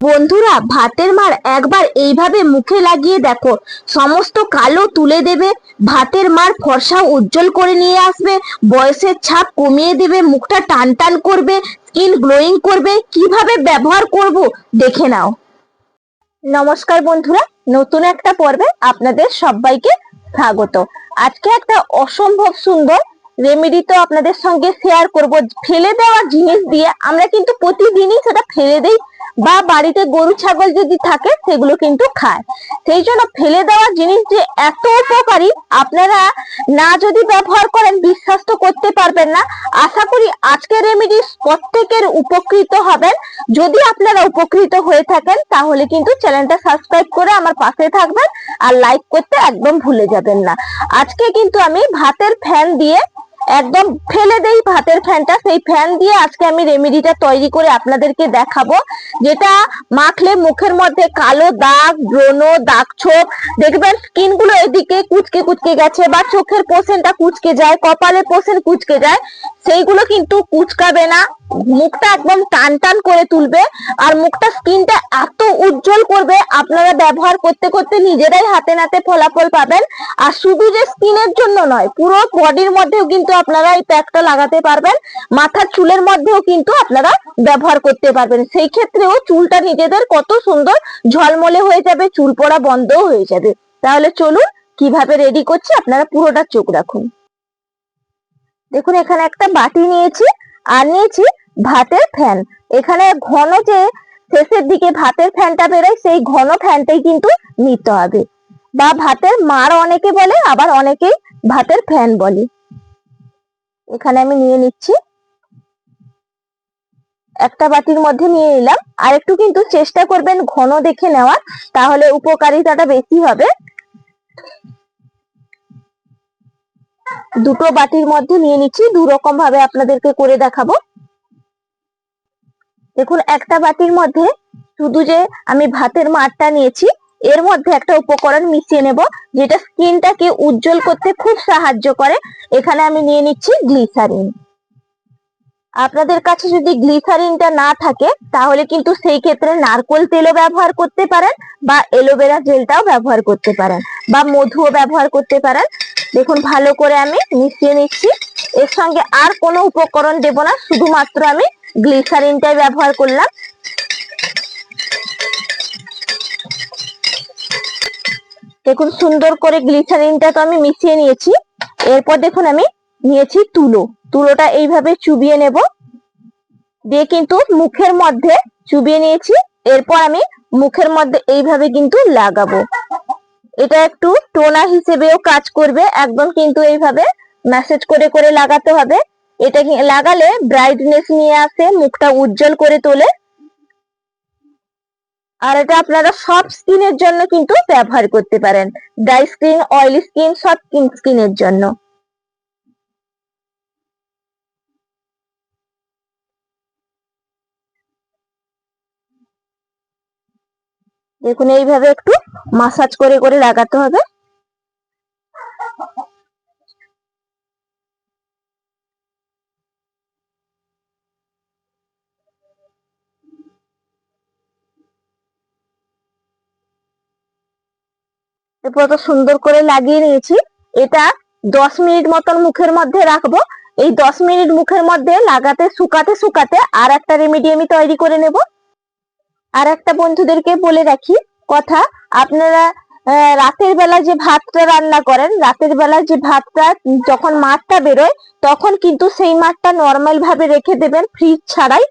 বন্ধুরা, ভাতের মার একবার এইভাবে মুখে লাগিয়ে দেখো। সমস্ত কালো তুলে দেবে, ভাতের মার ফর্সা উজ্জ্বল করে নিয়ে আসবে, বয়সের ছাপ কমিয়ে দেবে, মুখটা টান টান করবে স্কিন গ্লোয়িং করবে। কীভাবে ব্যবহার করব, দেখে নাও। নমস্কার বন্ধুরা, নতুন একটা পর্বে আপনাদের সবাইকে স্বাগত। আজকে একটা অসম্ভব সুন্দর রেমেডি তো আপনাদের সঙ্গে শেয়ার করব। ফেলে দেওয়া জিনিস দিয়ে আমরা কিন্তু প্রতিদিনই সেটা ফেলে দেই বা বাড়িতে গরু, ছাগল যদি থাকে, সেগুলো কিন্তু খায়। সেই জন্য ফেলে দেওয়া জিনিস যে এত উপকারী, আপনারা না যদি ব্যবহার করেন, বিশ্বাস তো করতে পারবেন না। আশা করি আজকের রেমেডি প্রত্যেকের উপকৃত হবেন। যদি আপনারা উপকৃত হয়ে থাকেন, তাহলে কিন্তু চ্যানেলটা সাবস্ক্রাইব করে আমার পাশে থাকবেন আর লাইক করতে একদম ভুলে যাবেন না। আজকে কিন্তু আমি ভাতের ফ্যান দিয়ে একদম ফেলে দেই ভাতের ফ্যানটা। সেই ফ্যান দিয়ে আজকে আমি রেমেডিটা তৈরি করে আপনাদেরকে দেখাবো, যেটা মাখলে মুখের মধ্যে কালো দাগ, ব্রণ দাগ ছোপ দেখবেন স্কিনগুলো এদিকে কুচকে কুচকে গেছে বা চোখের পোষণটা কুচকে যায় কপালের পোষণ কুচকে যায়। সেইগুলো কিন্তু কুচকাবে না। মুখটা একদম টান টান করে তুলবে আর মুখটা স্কিনটা এত উজ্জ্বল করবে, আপনারা ব্যবহার করতে করতে নিজেরাই হাতে নাতে ফলাফল পাবেন। আর শুধু যে স্কিনের জন্য নয়, পুরো বডির মধ্যেও কিন্তু আপনারা এই প্যাকটা লাগাতে পারবেন। মাথার চুলের মধ্যেও কিন্তু আপনারা ব্যবহার করতে পারবেন। সেই ক্ষেত্রেও চুলটা নিজেদের কত সুন্দর ঝলমলে হয়ে যাবে, চুল পড়া বন্ধও হয়ে যাবে। তাহলে চলুন কীভাবে রেডি করছি, আপনারা পুরোটা চোখ রাখুন। দেখুন, এখানে একটা বাটি নিয়েছি আর নিয়েছি ভাতের ফ্যান। এখানে ঘন যে শেষের দিকে ভাতের ফ্যানটা বেরোয়, সেই ঘন ফ্যানটাই কিন্তু নিতে হবে। বা ভাতের মার অনেকে বলে, আবার অনেকেই ভাতের ফ্যান বলে। এখানে আমি নিয়ে নিচ্ছি। একটা বাটির মধ্যে নিয়ে নিলাম। আর একটু কিন্তু চেষ্টা করবেন ঘন দেখে নেওয়ার, তাহলে উপকারিতাটা বেশি হবে। দুটো বাটির মধ্যে নিয়ে নিচ্ছি, দু রকম ভাবে আপনাদেরকে করে দেখাবো। দেখুন, একটা বাটির মধ্যে শুধু যে আমি ভাতের মারটা নিয়েছি, এর মধ্যে একটা উপকরণ মিশিয়ে নেব, যেটা স্কিনটাকে উজ্জ্বল করতে খুব সাহায্য করে। এখানে আমি নিয়ে নিচ্ছি গ্লিসারিন। আপনাদের কাছে যদি গ্লিসারিনটা না থাকে, তাহলে কিন্তু সেই ক্ষেত্রে নারকোল তেলও ব্যবহার করতে পারেন বা এলোভেরা জেলটাও ব্যবহার করতে পারেন বা মধুও ব্যবহার করতে পারেন। দেখুন, ভালো করে আমি মিশিয়ে নিচ্ছি। এর সঙ্গে আর কোনো উপকরণ দেব না, শুধুমাত্র আমি গ্লিসারিনটাই ব্যবহার করলাম। দেখুন, সুন্দর করে গ্লিসারিনটা তো আমি মিশিয়ে নিয়েছি। এরপর দেখুন আমি নিয়েছি তুলো। তুলোটা এইভাবে চুবিয়ে নেব। দিয়ে কিন্তু মুখের মধ্যে চুবিয়ে নিয়েছি। এরপর আমি মুখের মধ্যে এইভাবে কিন্তু লাগাবো। এটা একটু টোনার হিসেবেও কাজ করবে। একদম কিন্তু এইভাবে ম্যাসেজ করে করে লাগাতে হবে। এটা লাগালে ব্রাইটনেস নিয়ে আসে, মুখটা উজ্জ্বল করে তোলে। আর এটা আপনারা সব স্কিনের জন্য কিন্তু ব্যবহার করতে পারেন। ড্রাই স্কিন অয়েলি স্কিন সব স্কিনের জন্য। দেখুন, এইভাবে একটু মাসাজ করে করে লাগাতে হবে। এরপর তো সুন্দর করে লাগিয়ে নিয়েছি। এটা দশ মিনিট মতন মুখের মধ্যে রাখব। এই দশ মিনিট মুখের মধ্যে লাগাতে, শুকাতে শুকাতে আর একটা রেমেডি আমি তৈরি করে নেব। আর একটা বন্ধুদেরকে বলে রাখি, কথা, আপনারা রাতের বেলা যে ভাতটা রান্না করেন, রাতের বেলা যে ভাতটা যখন মাঠটা বেরোয়, তখন কিন্তু সেই মাঠটা নর্মাল ভাবে রেখে দেবেন ফ্রিজ ছাড়াই।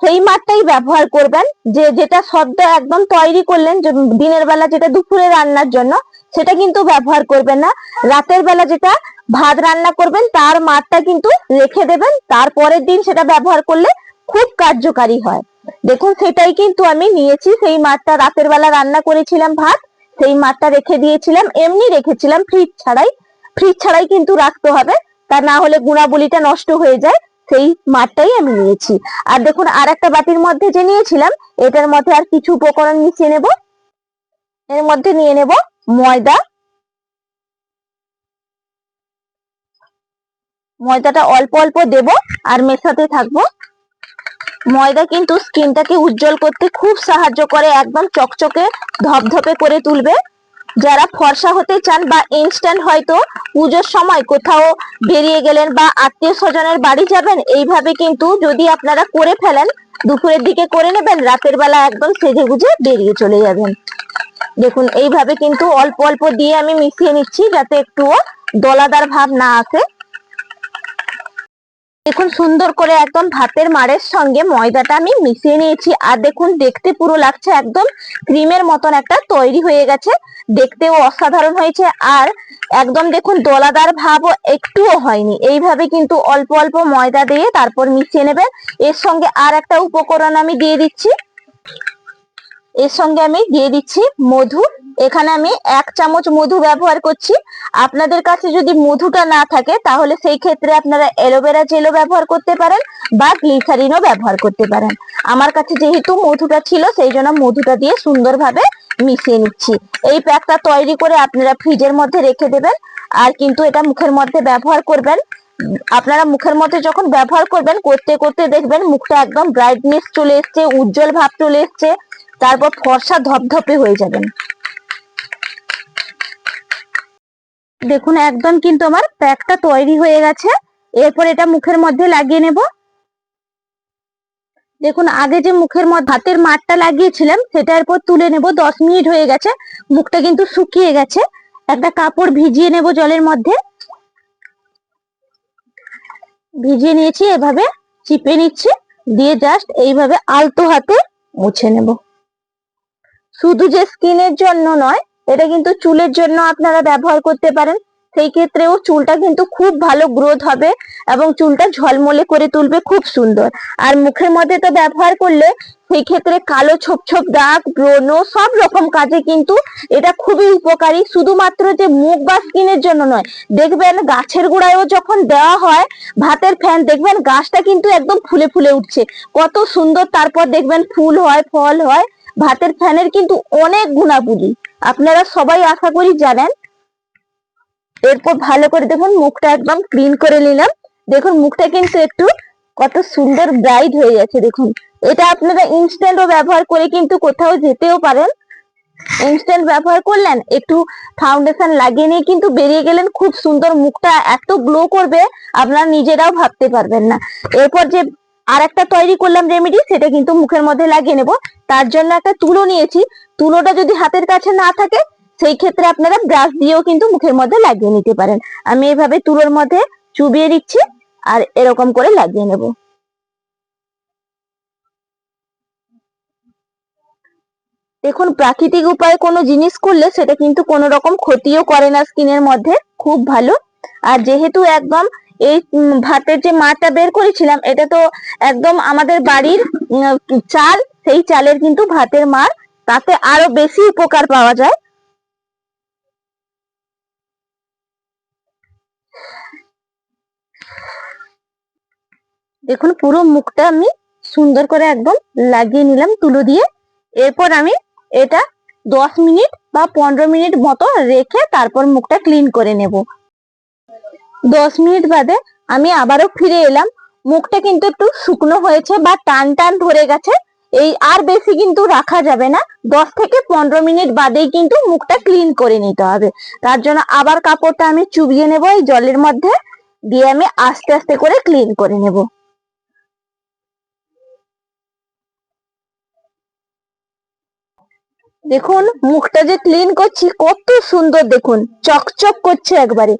সেই মাঠটাই ব্যবহার করবেন, যে যেটা সদ্য একদম তৈরি করলেন দিনের বেলা যেটা দুপুরে রান্নার জন্য, সেটা কিন্তু ব্যবহার করবেন না। রাতের বেলা যেটা ভাত রান্না করবেন, তার মাঠটা কিন্তু রেখে দেবেন, তারপরের দিন সেটা ব্যবহার করলে খুব কার্যকারী হয়। দেখুন, সেটাই কিন্তু আমি নিয়েছি। সেই মাঠটা রাতের বেলা রান্না করেছিলাম ভাত, সেই মাঠটা রেখে দিয়েছিলাম। এমনি রেখেছিলাম ফ্রিজ ছাড়াই। ফ্রিজ ছাড়াই কিন্তু রাখতে হবে, তা না হলে গুণাবলীটা নষ্ট হয়ে যায়। সেই মাঠটাই আমি নিয়েছি। আর দেখুন আর একটা বাটির মধ্যে যে নিয়েছিলাম, এটার মধ্যে আর কিছু উপকরণ মিশিয়ে নেব। এর মধ্যে নিয়ে নেব ময়দা। ময়দাটা অল্প অল্প দেব আর মেশাতে থাকব। ময়দা কিন্তু স্কিনটাকে উজ্জ্বল করতে খুব সাহায্য করে, একদম চকচকে, ধপধপে করে তুলবে। যারা ফর্সা হতে চান বা ইনস্ট্যান্ট হয়তো পুজোর সময় কোথাও বেরিয়ে গেলেন বা আত্মীয় স্বজনের বাড়ি যাবেন, এইভাবে কিন্তু যদি আপনারা করে ফেলেন, দুপুরের দিকে করে নেবেন, রাতের বেলা একদম সেজে গুজে বেরিয়ে চলে যাবেন। দেখুন, এইভাবে কিন্তু অল্প অল্প দিয়ে আমি মিশিয়ে নিচ্ছি যাতে একটুও দলাদার ভাব না আসে। দেখুন, সুন্দর করে একদম ভাতের মাড়ের সঙ্গে ময়দাটা আমি মিশিয়ে নিয়েছি। আর দেখুন, দেখতে পুরো লাগছে একদম ক্রিমের মতন একটা তৈরি হয়ে গেছে। দেখতেও অসাধারণ হয়েছে। আর একদম দেখুন, দোলাদার ভাবও একটুও হয়নি। এইভাবে কিন্তু অল্প অল্প ময়দা দিয়ে তারপর মিশিয়ে নেবে এর সঙ্গে আর একটা উপকরণ আমি দিয়ে দিচ্ছি। এর সঙ্গে আমি দিয়ে দিচ্ছি মধু। এখানে আমি এক চামচ মধু ব্যবহার করছি। আপনাদের কাছে যদি মধুটা না থাকে, তাহলে সেই ক্ষেত্রে আপনারা অ্যালোভেরা জেলও ব্যবহার করতে পারেন বা গ্লিসারিনও ব্যবহার করতে পারেন। আমার কাছে যেহেতু মধুটা ছিল, সেই জন্য মধুটা দিয়ে সুন্দরভাবে মিশিয়ে নিচ্ছি। এই প্যাকটা তৈরি করে আপনারা ফ্রিজের মধ্যে রেখে দেবেন। আর কিন্তু এটা মুখের মধ্যে ব্যবহার করবেন। আপনারা মুখের মধ্যে যখন ব্যবহার করবেন, করতে করতে দেখবেন মুখটা একদম ব্রাইটনেস চলে এসছে, উজ্জ্বল ভাব চলে এসছে। তারপর ফর্সা ধপধপে হয়ে যাবেন। দেখুন, একদম কিন্তু আমার প্যাকটা তৈরি হয়ে গেছে। এরপর এটা মুখের মধ্যে লাগিয়ে নেব। দেখুন, আগে যে মুখের মধ্যে হাতের মাঠটা লাগিয়েছিলাম, সেটা এরপর তুলে নেব। দশ মিনিট হয়ে গেছে, মুখটা কিন্তু শুকিয়ে গেছে। একটা কাপড় ভিজিয়ে নেব জলের মধ্যে। ভিজিয়ে নিয়েছি, এভাবে চিপে নিচ্ছি। দিয়ে জাস্ট এইভাবে আলতো হাতে মুছে নেব। শুধু যে স্কিনের জন্য নয়, এটা কিন্তু চুলের জন্য আপনারা ব্যবহার করতে পারেন। সেই ক্ষেত্রেও চুলটা কিন্তু খুব ভালো গ্রোথ হবে এবং চুলটা ঝলমলে করে তুলবে, খুব সুন্দর। আর মুখের মধ্যে তো ব্যবহার করলে সেই ক্ষেত্রে কালো ছোপ ছোপ দাগ, ব্রণ, সব রকম কাজে কিন্তু এটা খুবই উপকারী। শুধুমাত্র যে মুখ বা স্কিনের জন্য নয়, দেখবেন গাছের গোড়ায়ও যখন দেওয়া হয়, ভাতের ফ্যান দেখবেন গাছটা কিন্তু একদম ফুলে ফুলে উঠছে। কত সুন্দর তারপর দেখবেন ফুল হয়, ফল হয়। ভাতের ফ্যানের কিন্তু অনেক গুণাবলী। আপনারা সবাই আশা করি জানেন। এরপর ভালো করে দেখুন, মুখটা একদম ক্লিন করে নিলাম। দেখুন, মুখটা কিন্তু একটু কত সুন্দর ব্রাইট হয়ে গেছে, দেখুন। এটা আপনারা ইনস্ট্যান্টও ব্যবহার করে কিন্তু কোথাও যেতেও পারেন। ইনস্ট্যান্ট ব্যবহার করলেন, একটু ফাউন্ডেশন লাগিয়ে নিয়ে কিন্তু বেরিয়ে গেলেন। খুব সুন্দর মুখটা এত গ্লো করবে, আপনারা নিজেরাও ভাবতে পারবেন না। এরপর যে আর একটা তৈরি করলাম রেমেডি সেটা কিন্তু মুখের মধ্যে লাগিয়ে নেব। তার জন্য একটা তুলো নিয়েছি। তুলোটা যদি হাতের কাছে না থাকে, সেই ক্ষেত্রে আপনারা ব্রাশ দিয়েও কিন্তু মুখের মধ্যে লাগিয়ে নিতে পারেন। আমি এইভাবে তুলোর মধ্যে চুবিয়ে দিচ্ছি আর এরকম করে লাগিয়ে নেব। দেখুন, প্রাকৃতিক উপায়ে কোনো জিনিস করলে সেটা কিন্তু কোনো রকম ক্ষতিও করে না স্কিনের মধ্যে। খুব ভালো। আর যেহেতু একদম এই ভাতের যে মাটা বের করেছিলাম, এটা তো একদম আমাদের বাড়ির চাল, সেই চালের কিন্তু ভাতের মার। তাতে আরও বেশি উপকার পাওয়া যায়। দেখুন, পুরো মুখটা আমি সুন্দর করে একদম লাগিয়ে নিলাম তুলো দিয়ে। এরপর আমি এটা দশ মিনিট বা পনেরো মিনিট মতো রেখে তারপর মুখটা ক্লিন করে নেব। দশ মিনিট বাদে আমি আবারও ফিরে এলাম। মুখটা কিন্তু একটু শুকনো হয়েছে বা টান টান ধরে গেছে। এই আর বেশি কিন্তু রাখা যাবে না। দশ থেকে পনেরো মিনিট বাদেই কিন্তু মুখটা ক্লিন করে নিতে হবে। তার জন্য আবার কাপড়টা আমি চুবিয়ে নেব, এই জলের মধ্যে। দিয়ে আমি আস্তে আস্তে করে ক্লিন করে নেব। দেখুন, মুখটা যে ক্লিন করছি, কত সুন্দর দেখুন, চকচক করছে একবারে।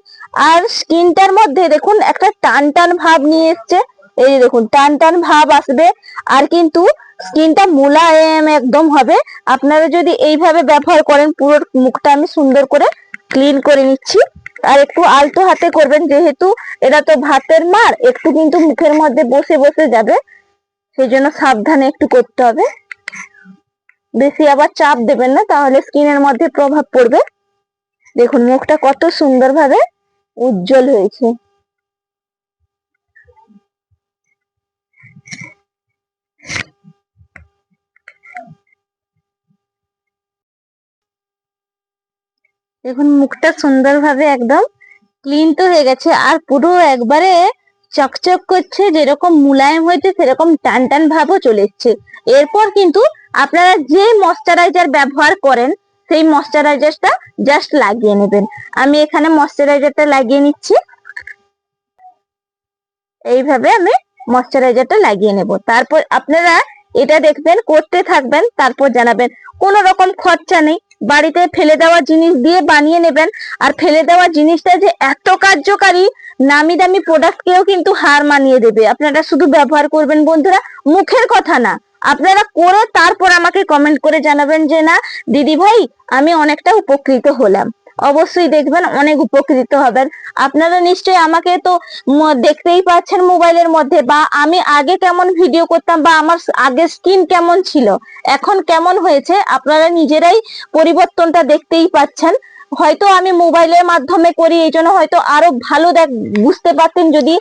আর স্কিনটার মধ্যে দেখুন, একটা টান টান ভাব নিয়ে এসছে। এই দেখুন টান টান ভাব আসবে। আর কিন্তু স্কিনটা মোলায়েম একদম হবে। আপনারা যদি এইভাবে ব্যবহার করেন, পুরো মুখটা আমি সুন্দর করে ক্লিন করে নিচ্ছি। আর একটু আলতো হাতে করবেন, যেহেতু এটা তো ভাতের মার, একটু কিন্তু মুখের মধ্যে বসে বসে যাবে। সেই জন্য সাবধানে একটু করতে হবে। বেশি আবার চাপ দেবেন না, তাহলে স্কিনের মধ্যে প্রভাব পড়বে। দেখুন, মুখটা কত সুন্দরভাবে উজ্জ্বল হয়েছে। দেখুন, মুখটা সুন্দরভাবে একদম ক্লিন তো হয়ে গেছে, আর পুরো একবারে চকচক করছে, যেরকম মুলায়ম হয়েছে, সেরকম টান টান ভাবও চলে এসছে। এরপর কিন্তু আপনারা যে ময়শ্চারাইজার ব্যবহার করেন, সেই ময়শ্চারাইজারটা জাস্ট লাগিয়ে নেবেন। আমি এখানে ময়শ্চারাইজারটা লাগিয়ে নিচ্ছি। এইভাবে আমি ময়শ্চারাইজারটা লাগিয়ে নেব। তারপর আপনারা এটা দেখবেন, করতে থাকবেন, তারপর জানাবেন। কোনো রকম খরচা নেই। বাড়িতে ফেলে দেওয়া জিনিস দিয়ে বানিয়ে নেবেন। আর ফেলে দেওয়া জিনিসটা যে এত কার্যকারী নামি দামি প্রোডাক্টকেও কিন্তু হার মানিয়ে দেবে। আপনারা শুধু ব্যবহার করবেন বন্ধুরা, মুখের কথা না। আপনারা করে তারপর আমাকে কমেন্ট করে জানাবেন যে, না, দিদি ভাই, আমি অনেকটা উপকৃত হলাম। অবশ্যই দেখবেন অনেক উপকৃত হবেন। আপনারা নিশ্চয়ই আমাকে তো দেখতেই পাচ্ছেন মোবাইলের মধ্যে, বা আমি আগে কেমন ভিডিও করতাম, বা আমার আগে স্কিন কেমন ছিল, এখন কেমন হয়েছে, আপনারা নিজেরাই পরিবর্তনটা দেখতেই পাচ্ছেন। হয়তো আমি মোবাইলের মাধ্যমে করি, এই জন্য হয়তো আরও ভালো দেখ, বুঝতে পারতেন যদি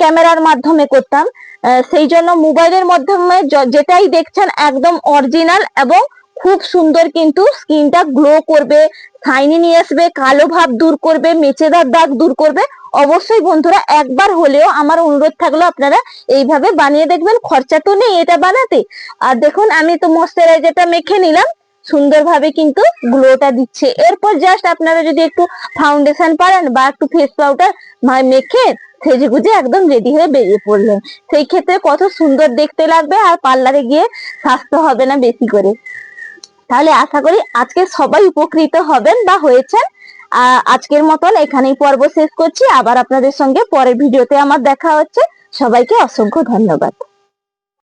ক্যামেরার মাধ্যমে করতাম। সেই জন্য মোবাইলের মাধ্যমে যেটাই দেখছেন একদম অরিজিনাল এবং খুব সুন্দর কিন্তু স্কিনটা গ্লো করবে শাইনি নিয়ে আসবে, কালো ভাব দূর করবে, মেচেদার দাগ দূর করবে। অবশ্যই বন্ধুরা একবার হলেও আমার অনুরোধ থাকল আপনারা এইভাবে বানিয়ে দেখবেন, খরচা তো নেই এটা বানাতে। আর দেখুন আমি তো ময়শ্চারাইজারটা মেখে নিলাম। সুন্দরভাবে কিন্তু গ্লোটা দিচ্ছে। এরপর জাস্ট আপনারা যদি একটু ফাউন্ডেশন পারেন বা একটু ফেস পাউডার মেখে সেজে গুজে একদম রেডি হয়ে বেরিয়ে পড়লেন। সেই ক্ষেত্রে কত সুন্দর দেখতে লাগবে আর পার্লারে গিয়ে স্বাস্থ্য হবে না বেশি করে। তাহলে আশা করি আজকে সবাই উপকৃত হবেন বা হয়েছেন। আজকের মতন এখানেই পর্ব শেষ করছি। আবার আপনাদের সঙ্গে পরের ভিডিওতে আমার দেখা হচ্ছে। সবাইকে অসংখ্য ধন্যবাদ।